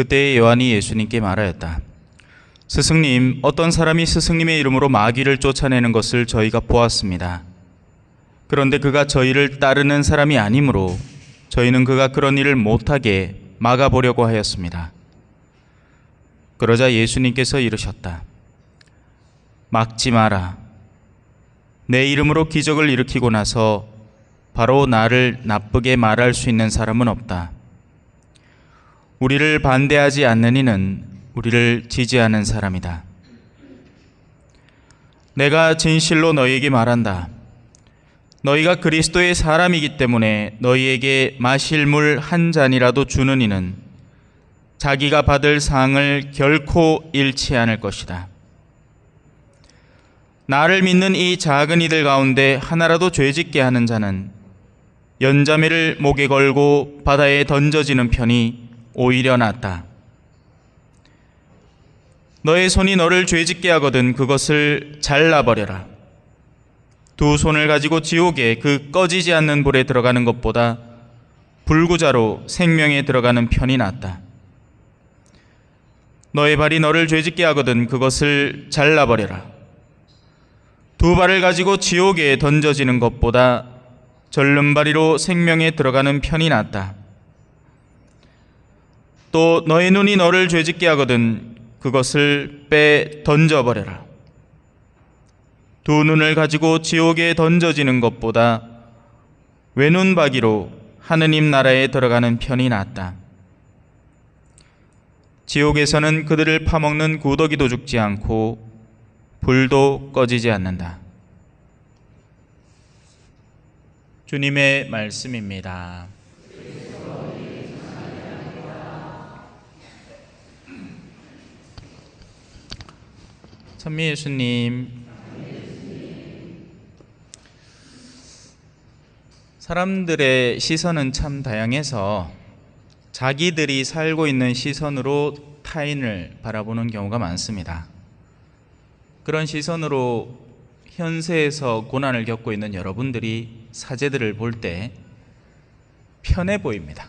그때 요한이 예수님께 말하였다. 스승님, 어떤 사람이 스승님의 이름으로 마귀를 쫓아내는 것을 저희가 보았습니다. 그런데 그가 저희를 따르는 사람이 아니므로 저희는 그가 그런 일을 못하게 막아보려고 하였습니다. 그러자 예수님께서 이르셨다. 막지 마라. 내 이름으로 기적을 일으키고 나서 바로 나를 나쁘게 말할 수 있는 사람은 없다. 우리를 반대하지 않는 이는 우리를 지지하는 사람이다. 내가 진실로 너희에게 말한다. 너희가 그리스도의 사람이기 때문에 너희에게 마실 물 한 잔이라도 주는 이는 자기가 받을 상을 결코 잃지 않을 것이다. 나를 믿는 이 작은 이들 가운데 하나라도 죄짓게 하는 자는 연자매를 목에 걸고 바다에 던져지는 편이 오히려 낫다. 너의 손이 너를 죄짓게 하거든 그것을 잘라버려라. 두 손을 가지고 지옥에 그 꺼지지 않는 불에 들어가는 것보다 불구자로 생명에 들어가는 편이 낫다. 너의 발이 너를 죄짓게 하거든 그것을 잘라버려라. 두 발을 가지고 지옥에 던져지는 것보다 절름발이로 생명에 들어가는 편이 낫다. 또 너의 눈이 너를 죄짓게 하거든 그것을 빼 던져버려라. 두 눈을 가지고 지옥에 던져지는 것보다 외눈박이로 하느님 나라에 들어가는 편이 낫다. 지옥에서는 그들을 파먹는 구더기도 죽지 않고 불도 꺼지지 않는다. 주님의 말씀입니다. 천미 예수님, 사람들의 시선은 참 다양해서 자기들이 살고 있는 시선으로 타인을 바라보는 경우가 많습니다. 그런 시선으로 현세에서 고난을 겪고 있는 여러분들이 사제들을 볼 때 편해 보입니다.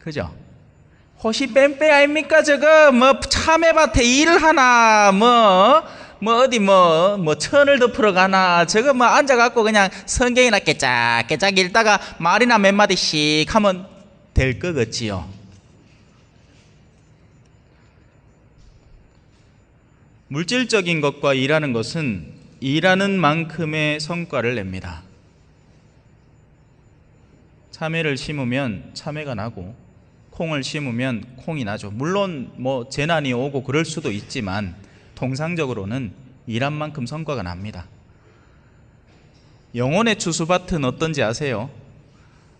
그죠? 호시 뺑뺑 아닙니까 저거 뭐 참외밭에 일을 하나 뭐뭐 어디 뭐뭐 천을 덮으러 가나 저거 뭐 앉아갖고 그냥 성경이나 깨짝깨짝 읽다가 말이나 몇 마디씩 하면 될것 같지요. 물질적인 것과 일하는 것은 일하는 만큼의 성과를 냅니다. 참외를 심으면 참외가 나고 콩을 심으면 콩이 나죠. 물론 뭐 재난이 오고 그럴 수도 있지만 통상적으로는 일한 만큼 성과가 납니다. 영혼의 추수밭은 어떤지 아세요?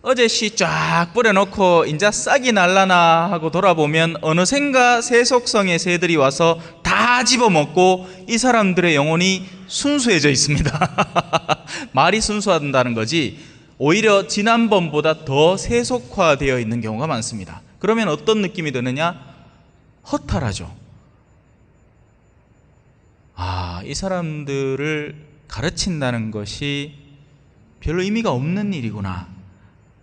어제 씨 쫙 뿌려놓고 인자 싹이 날라나 하고 돌아보면 어느샌가 세속성의 새들이 와서 다 집어먹고 이 사람들의 영혼이 순수해져 있습니다. 말이 순수하다는 거지 오히려 지난번보다 더 세속화되어 있는 경우가 많습니다. 그러면 어떤 느낌이 드느냐? 허탈하죠. 아, 이 사람들을 가르친다는 것이 별로 의미가 없는 일이구나.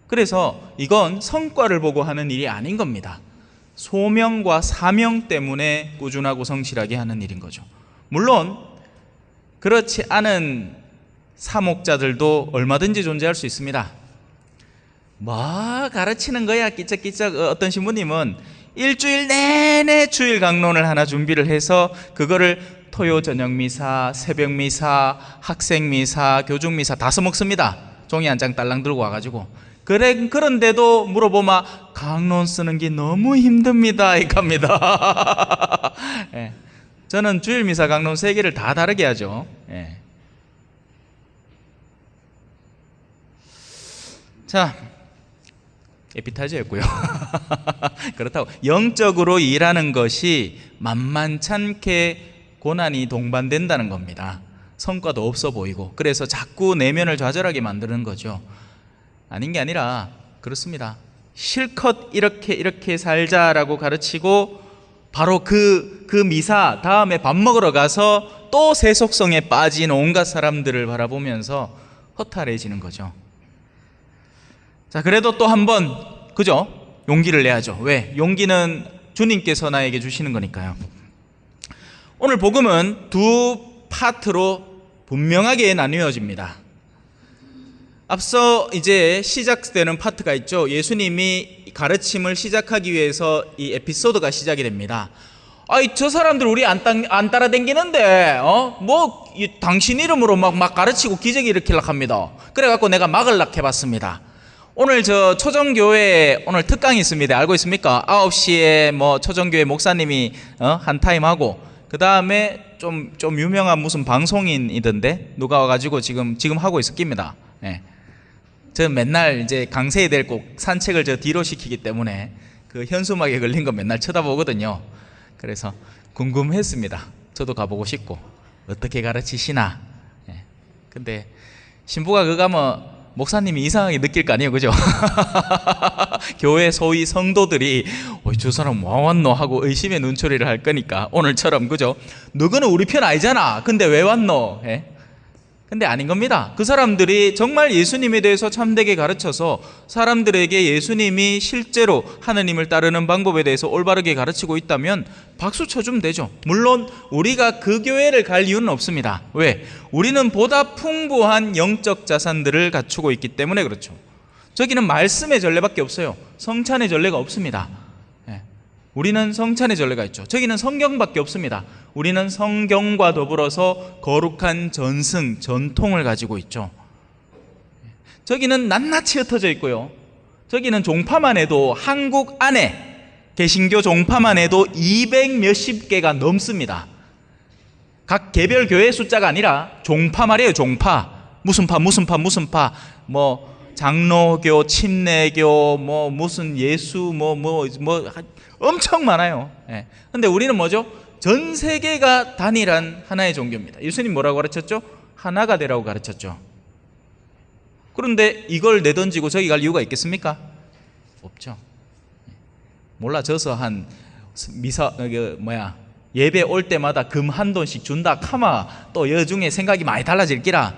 그래서 이건 성과를 보고 하는 일이 아닌 겁니다. 소명과 사명 때문에 꾸준하고 성실하게 하는 일인 거죠. 물론 그렇지 않은 사목자들도 얼마든지 존재할 수 있습니다. 뭐 가르치는 거야 끼적끼적 어떤 신부님은 일주일 내내 주일 강론을 하나 준비를 해서 그거를 토요 저녁 미사, 새벽 미사, 학생 미사, 교중 미사 다 써먹습니다. 종이 한 장 딸랑 들고 와가지고 그래 그런데도 물어보면 강론 쓰는 게 너무 힘듭니다 이겁니다. 예. 저는 주일 미사 강론 세 개를 다 다르게 하죠. 자, 에피타이저였고요. 그렇다고 영적으로 일하는 것이 만만찮게 고난이 동반된다는 겁니다. 성과도 없어 보이고 그래서 자꾸 내면을 좌절하게 만드는 거죠. 아닌 게 아니라 그렇습니다. 실컷 이렇게 이렇게 살자라고 가르치고 바로 그, 그 미사 다음에 밥 먹으러 가서 또 세속성에 빠진 온갖 사람들을 바라보면서 허탈해지는 거죠. 자, 그래도 또 한 번, 그죠? 용기를 내야죠. 왜? 용기는 주님께서 나에게 주시는 거니까요. 오늘 복음은 두 파트로 분명하게 나뉘어집니다. 앞서 이제 시작되는 파트가 있죠. 예수님이 가르침을 시작하기 위해서 이 에피소드가 시작이 됩니다. 아이 저 사람들 우리 안, 따, 안 따라댕기는데 어뭐 당신 이름으로 막, 막 가르치고 기적 일으키려 합니다. 그래갖고 내가 막을락 해봤습니다. 오늘 저 초정교회 오늘 특강이 있습니다. 알고 있습니까? 9시에 뭐 초정교회 목사님이 어? 한 타임 하고 그 다음에 좀, 좀 유명한 무슨 방송인이던데 누가 와가지고 지금, 지금 하고 있었깁니다. 예. 저 맨날 이제 강세에 데리고 산책을 저 뒤로 시키기 때문에 그 현수막에 걸린 거 맨날 쳐다보거든요. 그래서 궁금했습니다. 저도 가보고 싶고 어떻게 가르치시나. 예. 근데 신부가 그거 가면 목사님이 이상하게 느낄 거 아니에요, 그죠? 교회 소위 성도들이 어이 저 사람 뭐 왔노 하고 의심의 눈초리를 할 거니까 오늘처럼 그죠? 너는 우리 편 아니잖아. 근데 왜 왔노? 예? 근데 아닌 겁니다. 그 사람들이 정말 예수님에 대해서 참되게 가르쳐서 사람들에게 예수님이 실제로 하느님을 따르는 방법에 대해서 올바르게 가르치고 있다면 박수 쳐주면 되죠. 물론 우리가 그 교회를 갈 이유는 없습니다. 왜? 우리는 보다 풍부한 영적 자산들을 갖추고 있기 때문에 그렇죠. 저기는 말씀의 전례밖에 없어요. 성찬의 전례가 없습니다. 예. 우리는 성찬의 전례가 있죠. 저기는 성경밖에 없습니다. 우리는 성경과 더불어서 거룩한 전승, 전통을 가지고 있죠. 저기는 낱낱이 흩어져 있고요. 저기는 종파만 해도 한국 안에 개신교 종파만 해도 200 몇십 개가 넘습니다. 각 개별 교회 숫자가 아니라 종파 말이에요, 종파. 무슨 파, 무슨 파, 무슨 파. 뭐 장로교, 침례교, 뭐 무슨 예수, 뭐뭐 뭐 엄청 많아요. 예. 근데 우리는 뭐죠? 전 세계가 단일한 하나의 종교입니다. 예수님 뭐라고 가르쳤죠? 하나가 되라고 가르쳤죠. 그런데 이걸 내던지고 저기 갈 이유가 있겠습니까? 없죠. 몰라 져서 한 미사 그 뭐야 예배 올 때마다 금 한 돈씩 준다 카마 또 여중에 생각이 많이 달라질 기라.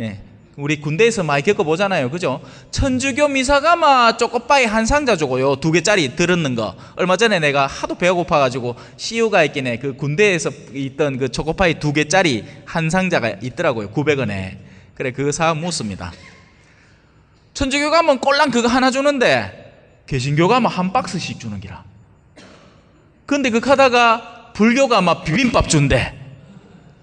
예. 우리 군대에서 많이 겪어보잖아요. 그죠? 천주교 미사가 막 쪼꼬빠이 한 상자 주고요. 두 개짜리 들었는 거. 얼마 전에 내가 하도 배가 고파가지고 CU가 있긴 해. 그 군대에서 있던 그 초코파이 두 개짜리 한 상자가 있더라고요. 900원에. 그래, 그거 사 묻습니다. 천주교 가면 꼴랑 그거 하나 주는데, 개신교 가면 한 박스씩 주는 기라. 근데 그 가다가 불교가 막 비빔밥 준대.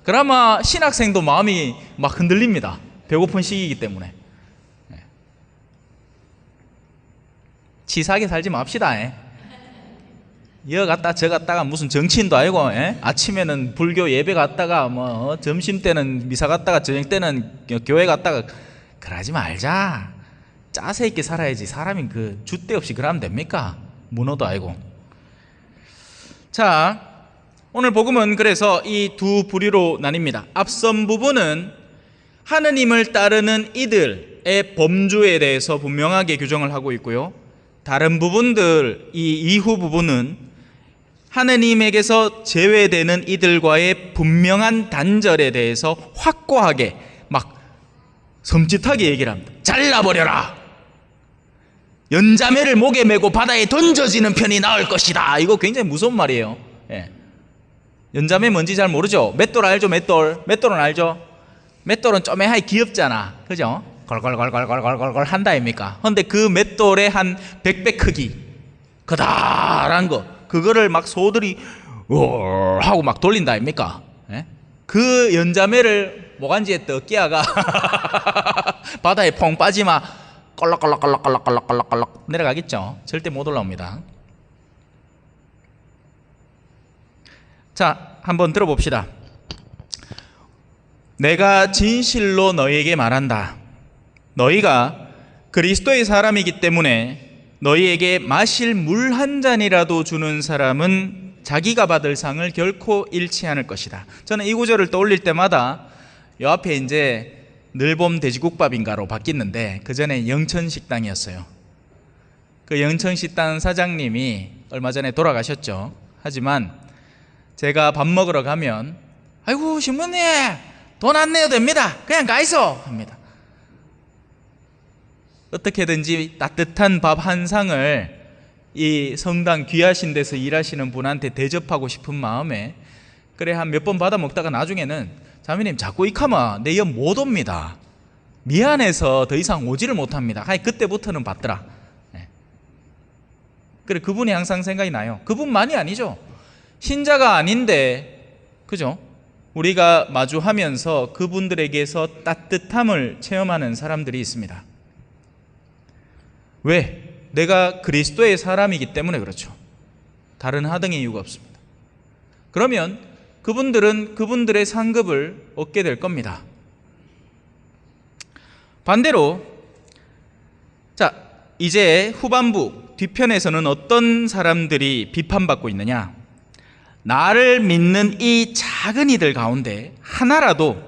그러면 신학생도 마음이 막 흔들립니다. 배고픈 시기이기 때문에 예. 치사하게 살지 맙시다. 예. 여 갔다 저 갔다가 무슨 정치인도 아니고 예? 아침에는 불교 예배 갔다가 뭐 어, 점심 때는 미사 갔다가 저녁 때는 교회 갔다가 그러지 말자. 짜세 있게 살아야지 사람이 그 줏대 없이 그러면 됩니까? 문어도 아니고. 자, 오늘 복음은 그래서 이 두 부류로 나뉩니다. 앞선 부분은 하느님을 따르는 이들의 범주에 대해서 분명하게 규정을 하고 있고요. 다른 부분들, 이 이후 부분은 하느님에게서 제외되는 이들과의 분명한 단절에 대해서 확고하게 막 섬찟하게 얘기를 합니다. 잘라버려라! 연자매를 목에 메고 바다에 던져지는 편이 나을 것이다. 이거 굉장히 무서운 말이에요. 예. 연자매 뭔지 잘 모르죠? 맷돌 알죠? 맷돌. 맷돌은 알죠? 맷돌은 쪼매하이 귀엽잖아. 그죠? 걸걸걸걸걸걸걸 한다 아닙니까? 근데 그 맷돌의 한 100배 크기. 그다란 거. 그거를 막 소들이 우 하고 막 돌린다 아닙니까? 예? 그 연자매를 모간지에 떡기야가 바다에 퐁 빠지마 껄럭껄럭껄럭껄럭껄럭껄럭 내려가겠죠. 절대 못 올라옵니다. 자, 한번 들어봅시다. 내가 진실로 너희에게 말한다. 너희가 그리스도의 사람이기 때문에 너희에게 마실 물 한 잔이라도 주는 사람은 자기가 받을 상을 결코 잃지 않을 것이다. 저는 이 구절을 떠올릴 때마다 요 앞에 이제 늘봄 돼지국밥인가로 바뀌었는데 그 전에 영천 식당이었어요. 그 영천 식당 사장님이 얼마 전에 돌아가셨죠. 하지만 제가 밥 먹으러 가면 아이고 신부님 돈 안 내도 됩니다. 그냥 가 있어 합니다. 어떻게든지 따뜻한 밥 한 상을 이 성당 귀하신 데서 일하시는 분한테 대접하고 싶은 마음에 그래 한 몇 번 받아 먹다가 나중에는 자매님 자꾸 이 카마 내연못 옵니다. 미안해서 더 이상 오지를 못합니다. 하이 그때부터는 받더라. 예. 그래 그분이 항상 생각이 나요. 그분만이 아니죠. 신자가 아닌데 그죠? 우리가 마주하면서 그분들에게서 따뜻함을 체험하는 사람들이 있습니다. 왜? 내가 그리스도의 사람이기 때문에 그렇죠. 다른 하등의 이유가 없습니다. 그러면 그분들은 그분들의 상급을 얻게 될 겁니다. 반대로 자, 이제 후반부 뒤편에서는 어떤 사람들이 비판받고 있느냐? 나를 믿는 이 작은 이들 가운데 하나라도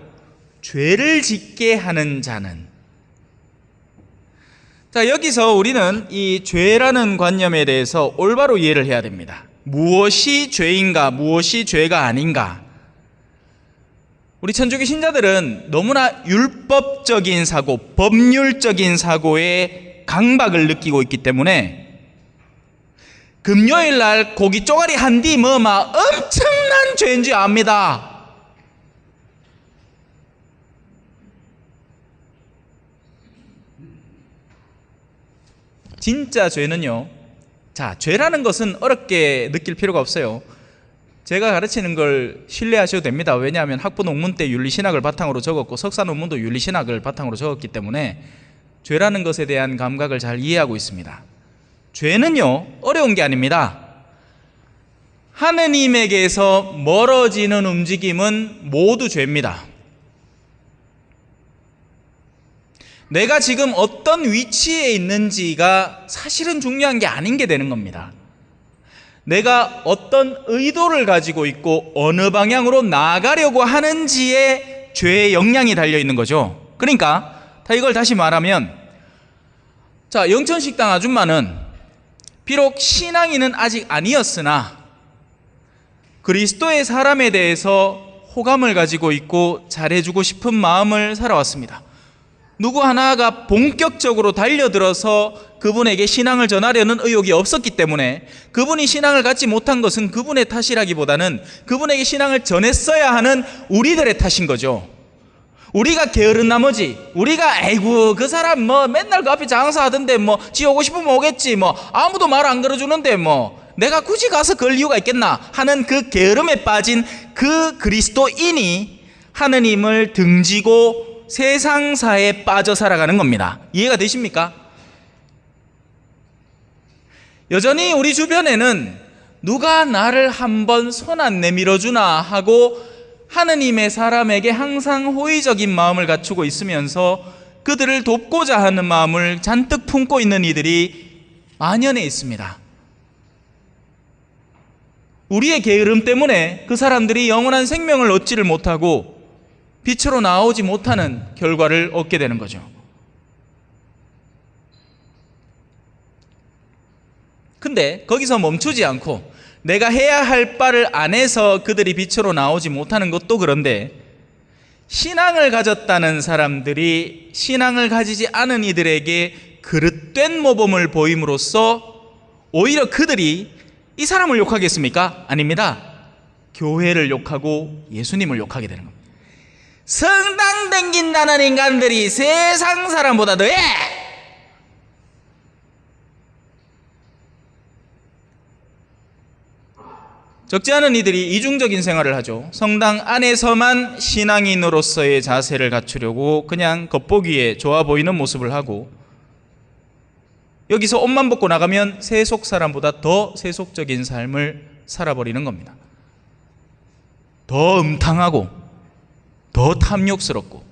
죄를 짓게 하는 자는 자, 여기서 우리는 이 죄라는 관념에 대해서 올바로 이해를 해야 됩니다. 무엇이 죄인가, 무엇이 죄가 아닌가. 우리 천주교 신자들은 너무나 율법적인 사고, 법률적인 사고에 강박을 느끼고 있기 때문에 금요일 날 고기 쪼가리 한 뒤 뭐마 엄청난 죄인 줄 압니다. 진짜 죄는요. 자, 죄라는 것은 어렵게 느낄 필요가 없어요. 제가 가르치는 걸 신뢰하셔도 됩니다. 왜냐하면 학부 논문 때 윤리신학을 바탕으로 적었고 석사 논문도 윤리신학을 바탕으로 적었기 때문에 죄라는 것에 대한 감각을 잘 이해하고 있습니다. 죄는요, 어려운 게 아닙니다. 하느님에게서 멀어지는 움직임은 모두 죄입니다. 내가 지금 어떤 위치에 있는지가 사실은 중요한 게 아닌 게 되는 겁니다. 내가 어떤 의도를 가지고 있고 어느 방향으로 나아가려고 하는지에 죄의 영향이 달려 있는 거죠. 그러니까 다 이걸 다시 말하면 자, 영천식당 아줌마는 비록 신앙인은 아직 아니었으나 그리스도의 사람에 대해서 호감을 가지고 있고 잘해주고 싶은 마음을 살아왔습니다. 누구 하나가 본격적으로 달려들어서 그분에게 신앙을 전하려는 의욕이 없었기 때문에 그분이 신앙을 갖지 못한 것은 그분의 탓이라기보다는 그분에게 신앙을 전했어야 하는 우리들의 탓인 거죠. 우리가 게으른 나머지 우리가 아이고 그 사람 뭐 맨날 그 앞에 장사하던데 뭐 지 오고 싶으면 오겠지 뭐 아무도 말 안 걸어주는데 뭐 내가 굳이 가서 그럴 이유가 있겠나 하는 그 게으름에 빠진 그 그리스도인이 하느님을 등지고 세상사에 빠져 살아가는 겁니다. 이해가 되십니까? 여전히 우리 주변에는 누가 나를 한번 손 안 내밀어 주나 하고 하느님의 사람에게 항상 호의적인 마음을 갖추고 있으면서 그들을 돕고자 하는 마음을 잔뜩 품고 있는 이들이 만연해 있습니다. 우리의 게으름 때문에 그 사람들이 영원한 생명을 얻지를 못하고 빛으로 나오지 못하는 결과를 얻게 되는 거죠. 근데 거기서 멈추지 않고 내가 해야 할 바를 안 해서 그들이 빛으로 나오지 못하는 것도 그런데 신앙을 가졌다는 사람들이 신앙을 가지지 않은 이들에게 그릇된 모범을 보임으로써 오히려 그들이 이 사람을 욕하겠습니까? 아닙니다. 교회를 욕하고 예수님을 욕하게 되는 겁니다. 성당 댕긴다는 인간들이 세상 사람보다 더해! 적지 않은 이들이 이중적인 생활을 하죠. 성당 안에서만 신앙인으로서의 자세를 갖추려고 그냥 겉보기에 좋아 보이는 모습을 하고 여기서 옷만 벗고 나가면 세속 사람보다 더 세속적인 삶을 살아버리는 겁니다. 더 음탕하고 더 탐욕스럽고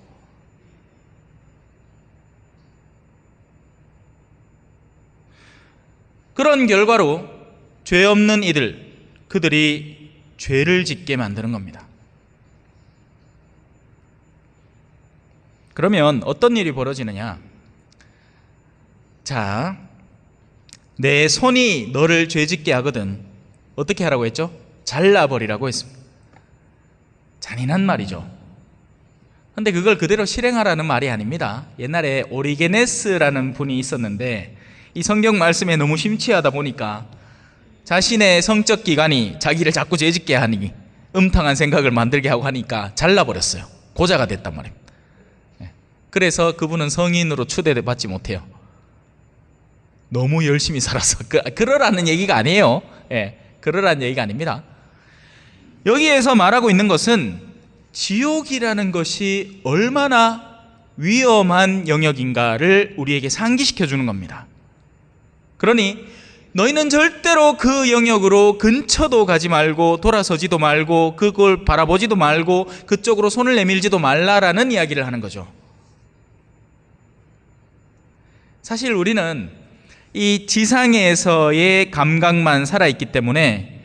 그런 결과로 죄 없는 이들 그들이 죄를 짓게 만드는 겁니다. 그러면 어떤 일이 벌어지느냐? 자, 내 손이 너를 죄 짓게 하거든. 어떻게 하라고 했죠? 잘라버리라고 했습니다. 잔인한 말이죠. 근데 그걸 그대로 실행하라는 말이 아닙니다. 옛날에 오리게네스라는 분이 있었는데 이 성경 말씀에 너무 심취하다 보니까 자신의 성적 기관이 자기를 자꾸 죄짓게 하니 음탕한 생각을 만들게 하고 하니까 잘라버렸어요. 고자가 됐단 말입니다. 예. 그래서 그분은 성인으로 추대받지 못해요. 너무 열심히 살아서 그, 그러라는 얘기가 아니에요. 예, 그러라는 얘기가 아닙니다. 여기에서 말하고 있는 것은 지옥이라는 것이 얼마나 위험한 영역인가를 우리에게 상기시켜 주는 겁니다. 그러니 너희는 절대로 그 영역으로 근처도 가지 말고 돌아서지도 말고 그걸 바라보지도 말고 그쪽으로 손을 내밀지도 말라라는 이야기를 하는 거죠. 사실 우리는 이 지상에서의 감각만 살아있기 때문에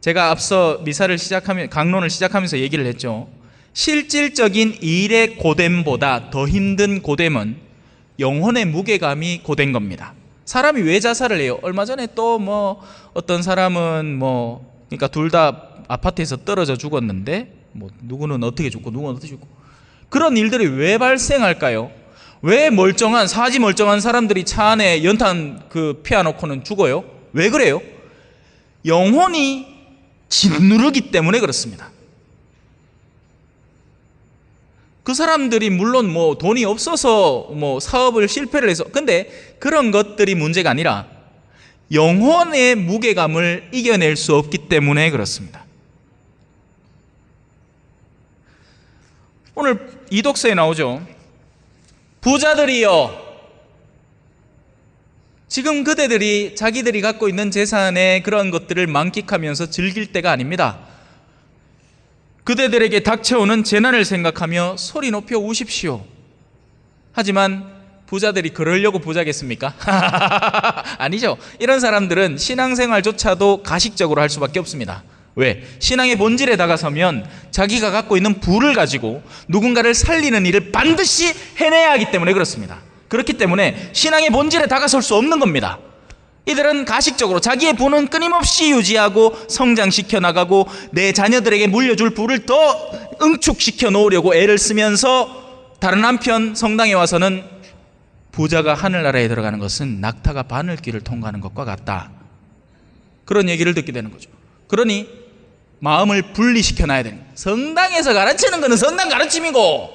제가 앞서 미사를 시작하면 강론을 시작하면서 얘기를 했죠. 실질적인 일의 고됨보다 더 힘든 고됨은 영혼의 무게감이 고된 겁니다. 사람이 왜 자살을 해요? 얼마 전에 또 뭐 어떤 사람은 뭐 그러니까 둘 다 아파트에서 떨어져 죽었는데 뭐 누구는 어떻게 죽고 누구는 어떻게 죽고 그런 일들이 왜 발생할까요? 왜 멀쩡한 사지 멀쩡한 사람들이 차 안에 연탄 그 피워놓고는 죽어요? 왜 그래요? 영혼이 짓누르기 때문에 그렇습니다. 그 사람들이 물론 뭐 돈이 없어서 뭐 사업을 실패를 해서 근데 그런 것들이 문제가 아니라 영혼의 무게감을 이겨낼 수 없기 때문에 그렇습니다. 오늘 이 독서에 나오죠. 부자들이여 지금 그대들이 자기들이 갖고 있는 재산의 그런 것들을 만끽하면서 즐길 때가 아닙니다. 그대들에게 닥쳐오는 재난을 생각하며 소리 높여 우십시오. 하지만 부자들이 그러려고 부자겠습니까? 아니죠. 이런 사람들은 신앙생활조차도 가식적으로 할 수밖에 없습니다. 왜? 신앙의 본질에 다가서면 자기가 갖고 있는 부를 가지고 누군가를 살리는 일을 반드시 해내야 하기 때문에 그렇습니다. 그렇기 때문에 신앙의 본질에 다가설 수 없는 겁니다. 이들은 가식적으로 자기의 부는 끊임없이 유지하고 성장시켜 나가고 내 자녀들에게 물려줄 부를 더 응축시켜 놓으려고 애를 쓰면서 다른 한편 성당에 와서는 부자가 하늘나라에 들어가는 것은 낙타가 바늘길을 통과하는 것과 같다. 그런 얘기를 듣게 되는 거죠. 그러니 마음을 분리시켜 놔야 되는. 성당에서 가르치는 것은 성당 가르침이고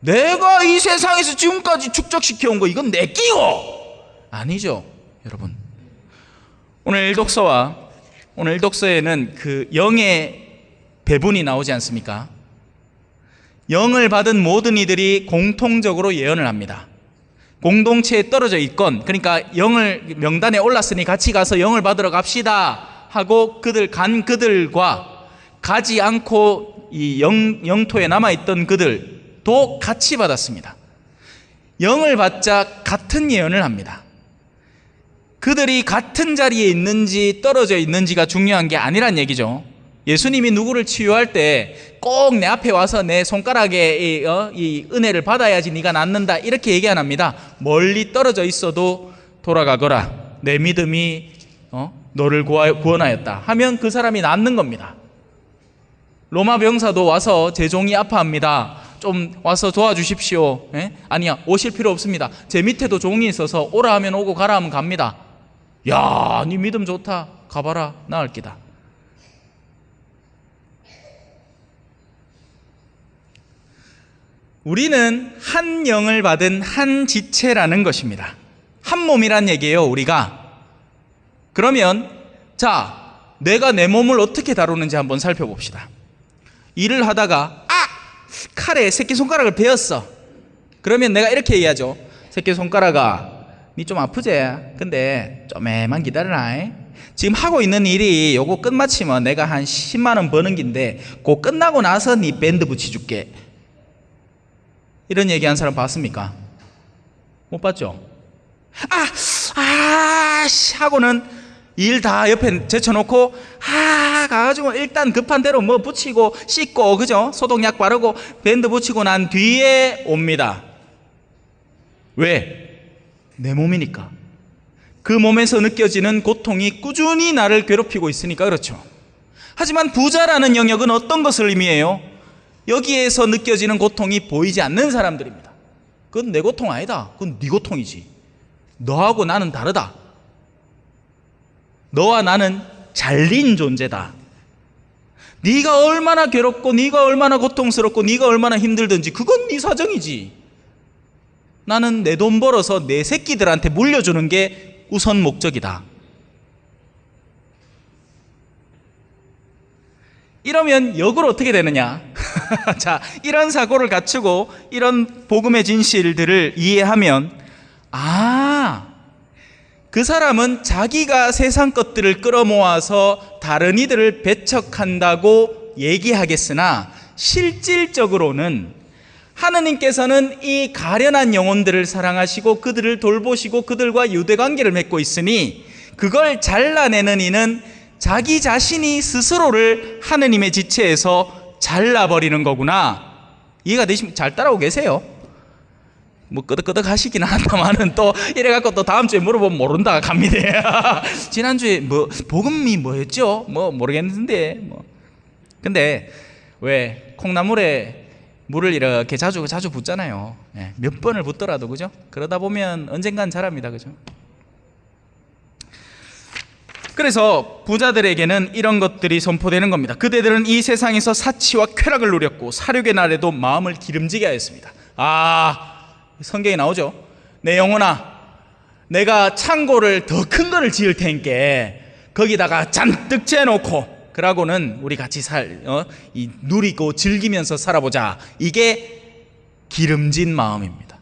내가 이 세상에서 지금까지 축적시켜 온 거 이건 내 끼고 아니죠. 여러분. 오늘 독서와 오늘 독서에는 그 영의 배분이 나오지 않습니까? 영을 받은 모든 이들이 공통적으로 예언을 합니다. 공동체에 떨어져 있건 그러니까 영을 명단에 올랐으니 같이 가서 영을 받으러 갑시다 하고 그들 간 그들과 가지 않고 이 영, 영토에 남아 있던 그들도 같이 받았습니다. 영을 받자 같은 예언을 합니다. 그들이 같은 자리에 있는지 떨어져 있는지가 중요한 게 아니란 얘기죠. 예수님이 누구를 치유할 때 꼭 내 앞에 와서 내 손가락에 이, 어, 이 은혜를 받아야지 네가 낫는다 이렇게 얘기 안 합니다. 멀리 떨어져 있어도 돌아가거라. 내 믿음이 어, 너를 구원하였다 하면 그 사람이 낫는 겁니다. 로마 병사도 와서 제 종이 아파합니다. 좀 와서 도와주십시오. 예? 아니야 오실 필요 없습니다. 제 밑에도 종이 있어서 오라 하면 오고 가라 하면 갑니다. 야, 네 믿음 좋다. 가봐라. 나을 기다. 우리는 한 영을 받은 한 지체라는 것입니다. 한 몸이란 얘기예요, 우리가. 그러면, 자, 내가 내 몸을 어떻게 다루는지 한번 살펴봅시다. 일을 하다가, 아! 칼에 새끼손가락을 베었어. 그러면 내가 이렇게 얘기하죠. 새끼손가락아, 니 좀 아프지? 근데 좀에만 기다려라. 지금 하고 있는 일이 요거 끝마치면 내가 한 10만 원 버는 긴데 그 끝나고 나서 니 밴드 붙여줄게. 이런 얘기한 사람 봤습니까? 못 봤죠? 아, 아, 씨 하고는 일 다 옆에 제쳐놓고 아 가가지고 일단 급한 대로 뭐 붙이고 씻고 그죠? 소독약 바르고 밴드 붙이고 난 뒤에 옵니다. 왜? 내 몸이니까. 그 몸에서 느껴지는 고통이 꾸준히 나를 괴롭히고 있으니까 그렇죠. 하지만 부자라는 영역은 어떤 것을 의미해요? 여기에서 느껴지는 고통이 보이지 않는 사람들입니다. 그건 내 고통 아니다. 그건 네 고통이지. 너하고 나는 다르다. 너와 나는 잘린 존재다. 네가 얼마나 괴롭고 네가 얼마나 고통스럽고 네가 얼마나 힘들든지 그건 네 사정이지. 나는 내 돈 벌어서 내 새끼들한테 물려주는 게 우선 목적이다. 이러면 역으로 어떻게 되느냐? 자, 이런 사고를 갖추고 이런 복음의 진실들을 이해하면 아, 그 사람은 자기가 세상 것들을 끌어모아서 다른 이들을 배척한다고 얘기하겠으나 실질적으로는 하느님께서는 이 가련한 영혼들을 사랑하시고 그들을 돌보시고 그들과 유대 관계를 맺고 있으니 그걸 잘라내는 이는 자기 자신이 스스로를 하느님의 지체에서 잘라버리는 거구나. 이해가 되시면 잘 따라오고 계세요. 뭐 끄덕끄덕 하시긴 한다마는 또 이래갖고 또 다음 주에 물어보면 모른다 갑니다. 지난주에 뭐 복음이 뭐였죠? 뭐 모르겠는데 뭐. 근데 왜 콩나물에 물을 이렇게 자주 자주 붓잖아요. 예, 몇 번을 붓더라도 그죠? 그러다 보면 언젠간 자랍니다. 그죠? 그래서 부자들에게는 이런 것들이 선포되는 겁니다. 그대들은 이 세상에서 사치와 쾌락을 누렸고 사륙의 날에도 마음을 기름지게 하였습니다. 아, 성경에 나오죠. 내 영혼아, 내가 창고를 더 큰 거를 지을 테니까 거기다가 잔뜩 재놓고 그러고는 우리 같이 살, 어, 이 누리고 즐기면서 살아보자. 이게 기름진 마음입니다.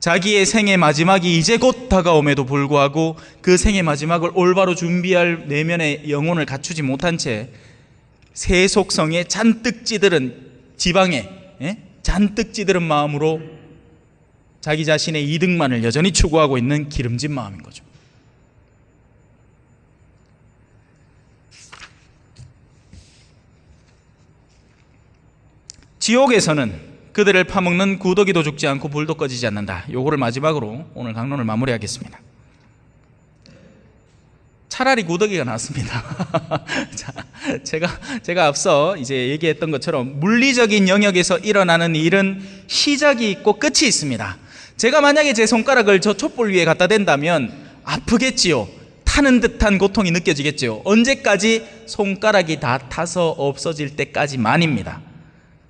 자기의 생의 마지막이 이제 곧 다가옴에도 불구하고 그 생의 마지막을 올바로 준비할 내면의 영혼을 갖추지 못한 채 세속성에 잔뜩 찌들은 지방에 예? 잔뜩 찌들은 마음으로 자기 자신의 이득만을 여전히 추구하고 있는 기름진 마음인 거죠. 지옥에서는 그들을 파먹는 구더기도 죽지 않고 불도 꺼지지 않는다. 요거를 마지막으로 오늘 강론을 마무리하겠습니다. 차라리 구더기가 낫습니다. 자, 제가 제가 앞서 이제 얘기했던 것처럼 물리적인 영역에서 일어나는 일은 시작이 있고 끝이 있습니다. 제가 만약에 제 손가락을 저 촛불 위에 갖다 댄다면 아프겠지요. 타는 듯한 고통이 느껴지겠지요. 언제까지 손가락이 다 타서 없어질 때까지만입니다.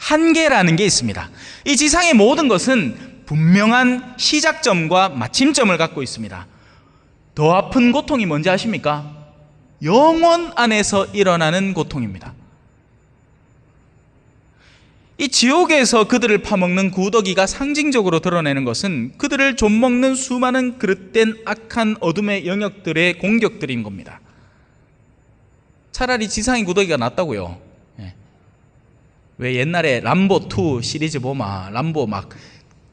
한계라는 게 있습니다. 이 지상의 모든 것은 분명한 시작점과 마침점을 갖고 있습니다. 더 아픈 고통이 뭔지 아십니까? 영원 안에서 일어나는 고통입니다. 이 지옥에서 그들을 파먹는 구더기가 상징적으로 드러내는 것은 그들을 좀먹는 수많은 그릇된 악한 어둠의 영역들의 공격들인 겁니다. 차라리 지상의 구더기가 낫다고요. 예. 왜 옛날에 람보 2 시리즈 보면 람보 막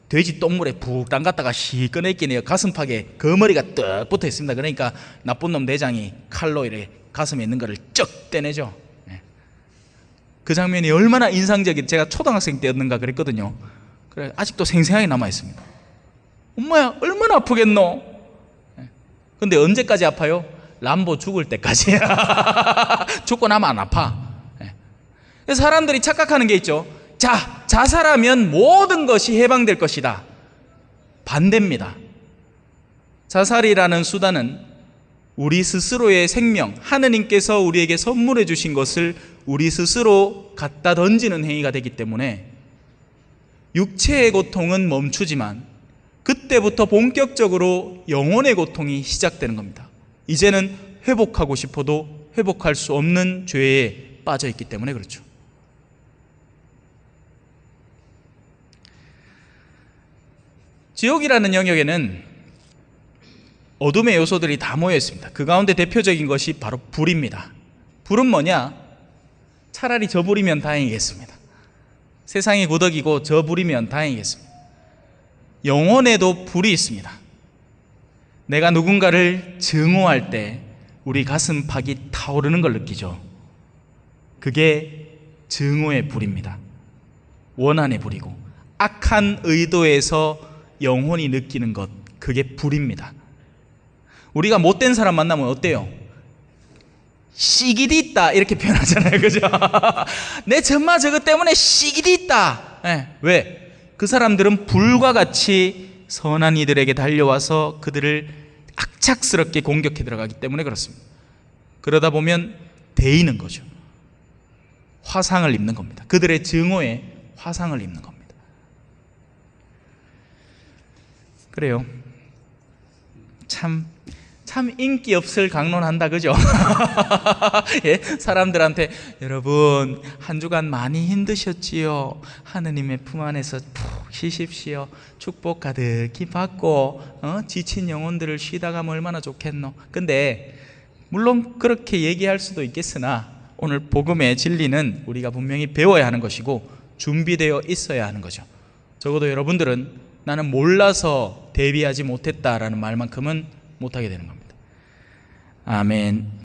돼지 똥물에 푹 담갔다가 시 꺼내끼네요. 가슴팍에 거머리가 떡 붙어 있습니다. 그러니까 나쁜 놈 대장이 칼로 이렇게 가슴에 있는 거를 쩍 떼내죠. 예. 그 장면이 얼마나 인상적인 제가 초등학생 때였는가 그랬거든요. 그래 아직도 생생하게 남아 있습니다. 엄마야 얼마나 아프겠노? 예. 근데 언제까지 아파요? 람보 죽을 때까지. 죽고 나면 안 아파. 사람들이 착각하는 게 있죠. 자, 자살하면 모든 것이 해방될 것이다. 반대입니다. 자살이라는 수단은 우리 스스로의 생명, 하느님께서 우리에게 선물해 주신 것을 우리 스스로 갖다 던지는 행위가 되기 때문에 육체의 고통은 멈추지만 그때부터 본격적으로 영혼의 고통이 시작되는 겁니다. 이제는 회복하고 싶어도 회복할 수 없는 죄에 빠져 있기 때문에 그렇죠. 지옥이라는 영역에는 어둠의 요소들이 다 모여 있습니다. 그 가운데 대표적인 것이 바로 불입니다. 불은 뭐냐? 차라리 저 불이면 다행이겠습니다. 세상이 구덕이고 저 불이면 다행이겠습니다. 영혼에도 불이 있습니다. 내가 누군가를 증오할 때 우리 가슴팍이 타오르는 걸 느끼죠. 그게 증오의 불입니다. 원한의 불이고 악한 의도에서 영혼이 느끼는 것 그게 불입니다. 우리가 못된 사람 만나면 어때요? 시기디 있다 이렇게 표현하잖아요, 그죠? 내 정말 저것 때문에 시기디 있다. 네. 왜? 그 사람들은 불과 같이 선한 이들에게 달려와서 그들을 악착스럽게 공격해 들어가기 때문에 그렇습니다. 그러다 보면 데이는 거죠. 화상을 입는 겁니다. 그들의 증오에 화상을 입는 겁니다. 그래요. 참, 참 인기 없을 강론한다, 그죠? 예? 사람들한테 여러분, 한 주간 많이 힘드셨지요? 하느님의 품 안에서 푹 쉬십시오. 축복 가득히 받고, 어? 지친 영혼들을 쉬다 가면 얼마나 좋겠노? 근데, 물론 그렇게 얘기할 수도 있겠으나, 오늘 복음의 진리는 우리가 분명히 배워야 하는 것이고, 준비되어 있어야 하는 거죠. 적어도 여러분들은 나는 몰라서 대비하지 못했다라는 말만큼은 못하게 되는 겁니다. 아멘.